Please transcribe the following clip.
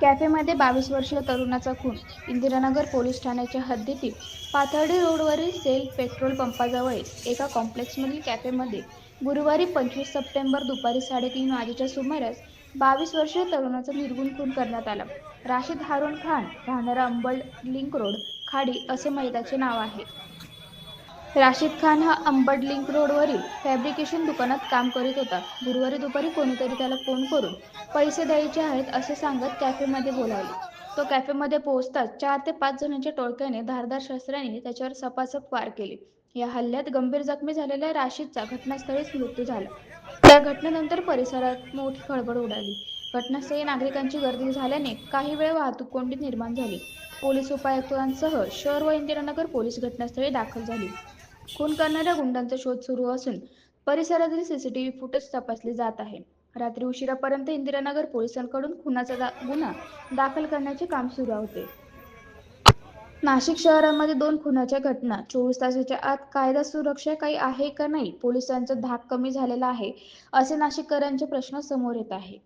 कॅफेमध्ये बावीस वर्षीय तरुणाचा खून. इंदिरानगर पोलीस ठाण्याच्या हद्दीतील पाथर्डी रोडवरील सेल पेट्रोल पंपाजवळील एका कॉम्प्लेक्समधील कॅफेमध्ये गुरुवारी पंचवीस सप्टेंबर दुपारी साडेतीन वाजेच्या सुमारास बावीस वर्षीय तरुणाचा निर्गुण खून करण्यात आला. राशीद हारून खान राहणारा अंबड लिंक रोड खाडी असे मैदाचे नाव आहे. राशिद खान हा अंबड लिंक रोडवरील फॅब्रिकेशन दुकानात काम करीत होता. गुरुवारी दुपारी कोणीतरी त्याला फोन करून पैसे द्यायचे आहेत असे सांगत कॅफेमध्ये बोलावले. तो कॅफेमध्ये पोहोचताच चार ते पाच जणांच्या टोळक्याने धारदार शस्त्राने त्याच्यावर सपासप वार केले. या हल्ल्यात गंभीर जखमी झालेल्या राशीदचा घटनास्थळीच मृत्यू झाला. त्या घटनेनंतर परिसरात मोठी खळबळ उडाली. घटनास्थळी नागरिकांची गर्दी झाल्याने काही वेळ वाहतूक कोंडी निर्माण झाली. पोलीस उपायुक्तांसह शहर व इंदिरानगर पोलीस घटनास्थळी दाखल झाली. खून करणाऱ्या गुंडांचा शोध सुरू असून परिसरातील सीसीटीव्ही फुटेज तपासले जात आहे. रात्री उशिरापर्यंत इंदिरानगर पोलिसांकडून खुनाचा दा- गुन्हा दाखल करण्याचे काम सुरू होते. नाशिक शहरामध्ये दोन खुनाच्या घटना चोवीस तासाच्या आत कायदा सुरक्षा काही आहे का नाही पोलिसांचा धाक कमी झालेला आहे असे नाशिककरांचे प्रश्न समोर येत आहे.